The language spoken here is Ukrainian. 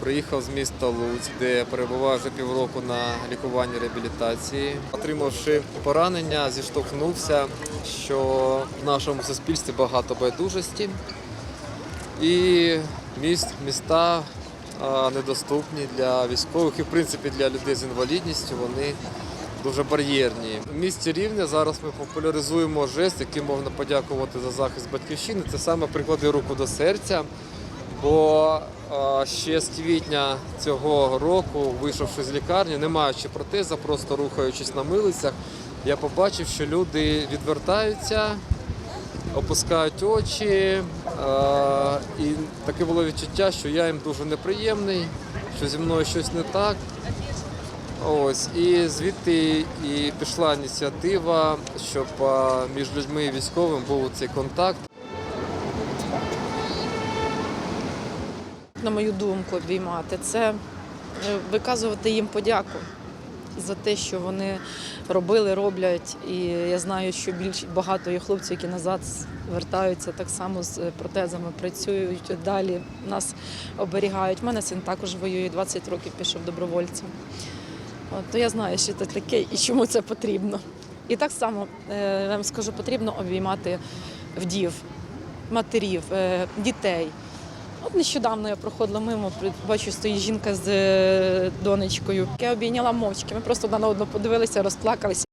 Приїхав з міста Луцьк, де перебував вже півроку на лікуванні реабілітації. Отримавши поранення, зіштовхнувся, що в нашому суспільстві багато байдужості. І міст, міста недоступні для військових і, в принципі, для людей з інвалідністю. Вони дуже бар'єрні. У місті Рівне зараз ми популяризуємо жест, яким можна подякувати за захист батьківщини. Це саме приклади руку до серця. Бо ще з квітня цього року, вийшовши з лікарні, не маючи протеза, просто рухаючись на милицях, я побачив, що люди відвертаються, опускають очі, і таке було відчуття, що я їм дуже неприємний, що зі мною щось не так. Ось і звідти і пішла ініціатива, щоб між людьми і військовим був цей контакт. На мою думку, обіймати, це е, виказувати їм подяку за те, що вони робили, роблять. І я знаю, що більш багато є хлопців, які назад вертаються так само з протезами, працюють далі, нас оберігають. У мене син також воює, 20 років пішов добровольцем. От, то я знаю, що це таке і чому це потрібно. І так само е, я вам скажу, потрібно обіймати вдів, матерів, е, дітей. От нещодавно я проходила мимо, бачу, стоїть жінка з е, донечкою. Я обійняла мовчки. Ми просто одна на одну подивилися, розплакалися.